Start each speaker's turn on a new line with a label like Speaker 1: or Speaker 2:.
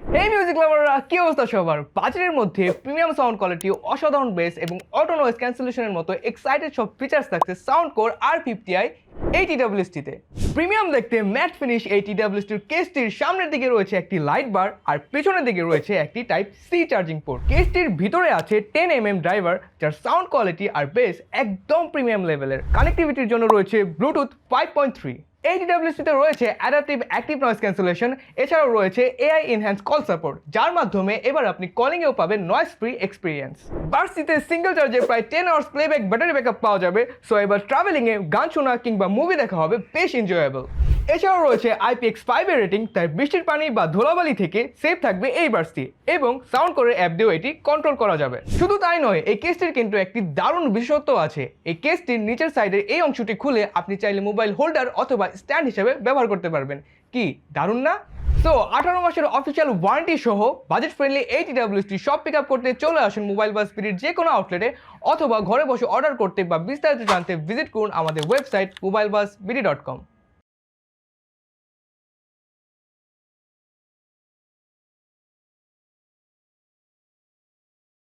Speaker 1: এই মিউজিক লাভাররা কি অবস্থা সবার? বাজেটের মধ্যে প্রিমিয়াম সাউন্ড কোয়ালিটি অসাধারণ বেস এবং অটো নয়েজ ক্যান্সেলেশনের মতো এক্সাইটেড সব ফিচার্স থাকছে sound core R fifty I এই টিডাব্লিউএসটিতে প্রিমিয়াম দেখতে ম্যাট ফিনিশ এই টিডাব্লিউএসটির কেসটির সামনের দিকে রয়েছে একটি লাইট বার আর পেছনের দিকে রয়েছে একটি টাইপ সি চার্জিং পোর্ট কেসটির ভিতরে আছে টেন এম এম ড্রাইভার যার সাউন্ড কোয়ালিটি আর বেস একদম প্রিমিয়াম লেভেলের কানেক্টিভিটির জন্য রয়েছে ব্লুটুথ ফাইভ পয়েন্ট থ্রি এই ডিডাব্লিউসিতে রয়েছে অ্যাডাপটিভ অ্যাক্টিভ নয়েস ক্যান্সেলেশন এছাড়াও রয়েছে এআই ইনহ্যান্স কল সাপোর্ট যার মাধ্যমে এবার আপনি কলিংয়েও পাবেন নয়েস ফ্রি এক্সপিরিয়েন্স বার্সিতে সিঙ্গেল চার্জে প্রায় ten hours playback battery backup পাওয়া যাবে। সো এবার ট্রাভেলিংয়ে গান শোনা কিংবা মুভি দেখা হবে বেশ এনজয়েবল এছাড়াও রয়েছে আইপিএক্স ফাইভের রেটিং তাই বৃষ্টির পানি বা ধুলাবালি থেকে সেফ থাকবে এই বার্সটি এবং সাউন্ড করে অ্যাপ দিয়েও এটি কন্ট্রোল করা যাবে। শুধু তাই নয়, এই কেসটির কিন্তু একটি দারুণ বিশেষত্ব আছে। এই কেসটির নিচের সাইডের এই অংশটি খুলে আপনি চাইলে মোবাইল হোল্ডার অথবা স্ট্যান্ড হিসেবে ব্যবহার করতে পারবেন। কি, দারুণ না? তো আঠারো মাসের অফিসিয়াল ওয়ারেন্টি সহ বাজেট ফ্রেন্ডলি এই টিডাব্লিউসটি সব পিক আপ করতে চলে আসুন মোবাইল বা স্পিরিট যে কোনো আউটলেটে অথবা ঘরে বসে অর্ডার করতে বা বিস্তারিত জানতে ভিজিট করুন আমাদের website mobile bus BD dot com